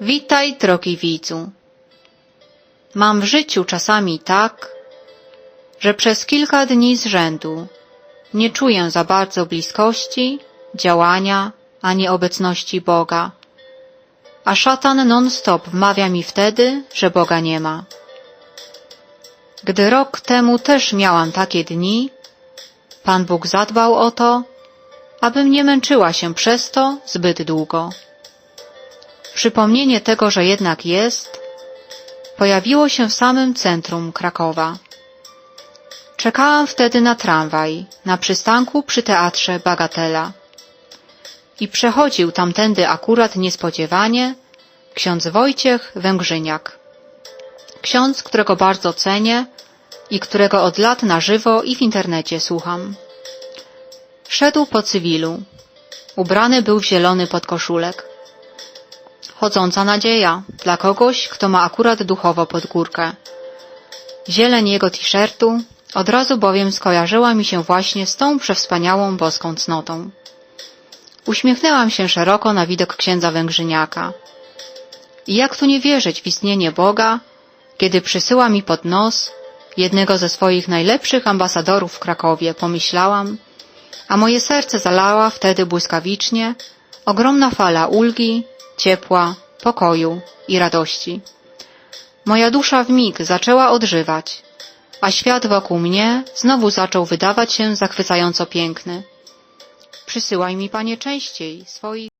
Witaj, drogi widzu. Mam w życiu czasami tak, że przez kilka dni z rzędu nie czuję za bardzo bliskości, działania ani obecności Boga, a szatan non-stop wmawia mi wtedy, że Boga nie ma. Gdy rok temu też miałam takie dni, Pan Bóg zadbał o to, abym nie męczyła się przez to zbyt długo. Przypomnienie tego, że jednak jest, pojawiło się w samym centrum Krakowa. Czekałam wtedy na tramwaj na przystanku przy teatrze Bagatela. I przechodził tamtędy akurat niespodziewanie ksiądz Wojciech Węgrzyniak. Ksiądz, którego bardzo cenię i którego od lat na żywo i w internecie słucham. Szedł po cywilu. Ubrany był w zielony podkoszulek. Chodząca nadzieja dla kogoś, kto ma akurat duchowo pod górkę. Zieleń jego t-shirtu od razu bowiem skojarzyła mi się właśnie z tą przewspaniałą boską cnotą. Uśmiechnęłam się szeroko na widok księdza Węgrzyniaka. I jak tu nie wierzyć w istnienie Boga, kiedy przysyła mi pod nos jednego ze swoich najlepszych ambasadorów w Krakowie, pomyślałam, a moje serce zalała wtedy błyskawicznie ogromna fala ulgi, ciepła, pokoju i radości. Moja dusza w mig zaczęła odżywać, a świat wokół mnie znowu zaczął wydawać się zachwycająco piękny. Przysyłaj mi, Panie, częściej swoich